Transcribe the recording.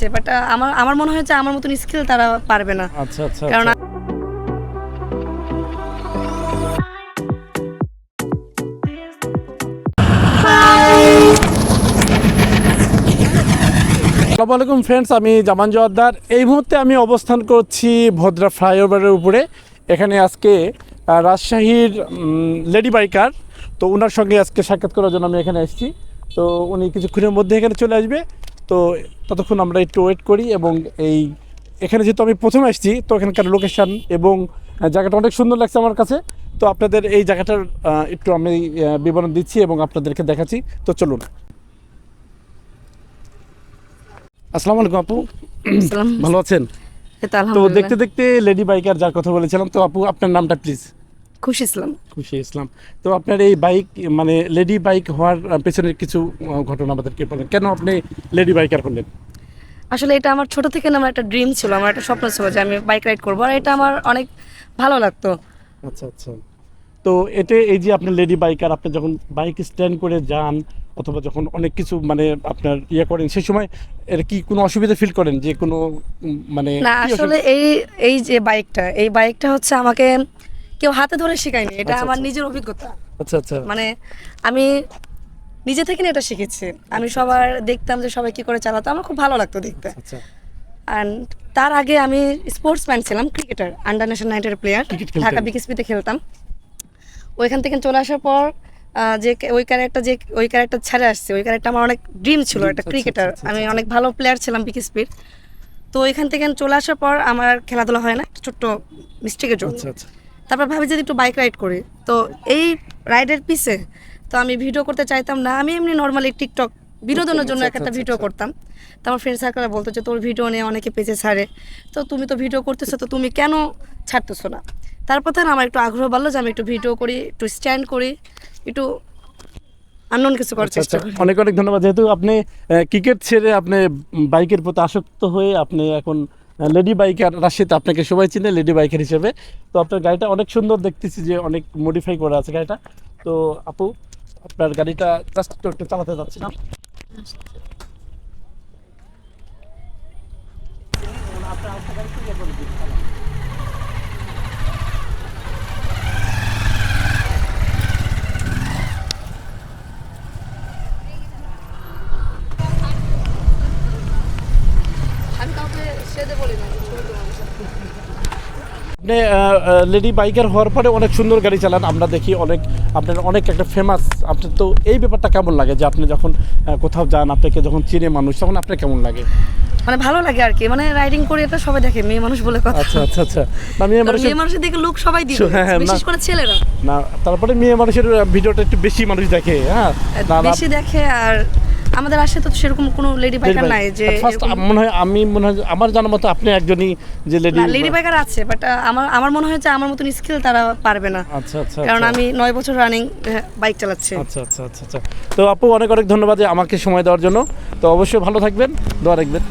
আছে বাট আমার আমার মনে হয় যে আমার মতন স্কিল তারা পারবে না। আচ্ছা আচ্ছা কারণ আচ্ছা। আসসালামু আলাইকুম ফ্রেন্ডস আমি জামান জোয়াদ্দার এই মুহূর্তে আমি অবস্থান করছি ভদ্রা ফ্লাইওভারের উপরে। এখানে আজকে রাজশাহীর লেডি বাইকার। তো ওনার সঙ্গে আজকে সাক্ষাৎ করার জন্য আমি এখানে এসেছি। তো উনি কিছুক্ষণের মধ্যে এখানে চলে আসবে। তো ততক্ষণ আমরা একটু ওয়েট করি এবং এই এখানে যেহেতু আমি প্রথমে এসেছি তো এখানকার লোকেশন এবং জায়গাটা অনেক সুন্দর লাগছে আমার কাছে। তো আপনাদের এই জায়গাটার একটু আমি বিবরণ দিচ্ছি এবং আপনাদেরকে দেখাচ্ছি। তো চলুন। আসসালামু আলাইকুম আপু। ভালো আছেন? তো দেখতে দেখতে লেডি বাইকার যার কথা বলেছিলাম তো আপু আপনার নামটা প্লিজ খুশি ইসলাম খুশি ইসলাম তো আপনার এই বাইক মানে লেডি বাইক হওয়ার পেছনের কিছু ঘটনা আমাদেরকে বলেন। কেন আপনি লেডি বাইকার হলেন? আসলে এটা আমার ছোট থেকে আমার একটা ড্রিম ছিল আমার একটা স্বপ্ন ছিল যে আমি বাইক রাইড করব আর এটা আমার অনেক ভালো লাগতো। আচ্ছা আচ্ছা। তো এতে এই যে আপনি লেডি বাইকার আপনি যখন বাইক স্ট্যান্ড করে যান অথবা যখন অনেক কিছু মানে আপনার ইয়ে করেন সেই সময় এর কি কোনো অসুবিধা ফিল করেন যে কোনো মানে না আসলে এই এই যে বাইকটা এই বাইকটা হচ্ছে আমাকে কেউ হাতে ধরে শেখায়নি এটা আচ্ছা, আমার আচ্ছা। নিজের অভিজ্ঞতা। আচ্ছা আচ্ছা। মানে আমি নিজে থেকে এটা শিখেছি। আমি সবার দেখতাম যে সবাই কি করে চালাতো আমার খুব ভালো লাগতো দেখতে। আচ্ছা অ্যান্ড তার আগে আমি স্পোর্টসম্যান ছিলাম ক্রিকেটার আন্ডার ন্যাশনাল নাইটের প্লেয়ার? ঢাকা বিকেএসপিতে খেলতাম। ওইখান থেকে চলে আসার পর যে ওই ক্যারেক্টার যে ওই ক্যারেক্টার ছেড়ে আসছে ওই ক্যারেক্টার আমার অনেক ড্রিম ছিল একটা আচ্ছা, ক্রিকেটার আচ্ছা, আচ্ছা, আমি অনেক ভালো প্লেয়ার ছিলাম বিকেএসপির তো ওইখান থেকে চলে আসার পর আমার খেলাধুলা হয় না একটা ছোট্ট মিস্টেকের জন্য। আচ্ছা আচ্ছা। তারপর ভাবি যদি একটু বাইক রাইড করি। তো এই রাইডের পিছে তো আমি ভিডিও করতে চাইতাম না। আমি এমনি নর্মালি টিকটক বিনোদনের জন্য আচ্ছা, একটা আচ্ছা, ভিডিও আচ্ছা। করতাম। তো আমার ফ্রেন্ড সার্কেল বলতো যে তোর ভিডিও নিয়ে অনেকে পেজে ছাড়ে। তো তুমি তো ভিডিও করতেছো তো তুমি কেন ছাড়তেছো না? তারপর থেকে আমার একটু আগ্রহ বাড়লো যে আমি একটু ভিডিও করি একটু স্ট্যান্ড করি একটু আননোন কিছু করার আচ্ছা, চেষ্টা আচ্ছা। করি। অনেক অনেক ধন্যবাদ। যেহেতু আপনি ক্রিকেট ছেড়ে আপনি বাইকের প্রতি আসক্ত হয়ে আপনি এখন লেডি বাইকার রাশিতে আপনাকে সবাই চিনে, লেডি বাইকার হিসেবে। তো আপনার গাড়িটা অনেক সুন্দর দেখতেছি যে অনেক মডিফাই করা আছে গাড়িটা। তো আপু, আপনার গাড়িটা জাস্ট একটু চালাতে যাচ্ছি না আপনি লেডি বাইকার হওয়ার পরে অনেক সুন্দর গাড়ি চালান আমরা দেখি অনেক আপনার অনেক একটা ফেমাস আপনার তো এই ব্যাপারটা কেমন লাগে যে আপনি যখন কোথাও যান আপনাকে যখন চিনে মানুষ তখন আপনার কেমন লাগে? মানে ভালো লাগে আর কি মানে রাইডিং করে এটা সবাই দেখে মেয়ে মানুষ বলে কথা। আচ্ছা আচ্ছা আচ্ছা। না মেয়ে মানুষের মেয়ে মানুষের দিকে লোক সবাই দিবে হ্যাঁ, হ্যাঁ। বিশেষ করে ছেলেরা। না তারপরে মেয়ে মানুষের ভিডিওটা একটু বেশি মানুষ দেখে হ্যাঁ। বেশি দেখে আর আমাদের আশে তো সেরকম কোনো লেডি বাইকার নাই যে ফার্স্ট মনে হয় আমি মনে হয় আমার জানার মতো আপনি একজনই যে লেডি লেডি বাইকার আছে বাট আমার আমার মনে হয় যে আমার মতন স্কিল তারা পারবে না। আচ্ছা আচ্ছা কারণ আচ্ছা। আমি নয় বছর রানিং বাইক চালাচ্ছি। আচ্ছা আচ্ছা আচ্ছা আচ্ছা। তো আপু অনেক অনেক ধন্যবাদ আমাকে সময় দেওয়ার জন্য। তো অবশ্যই ভালো থাকবেন দোয়া রাখবেন।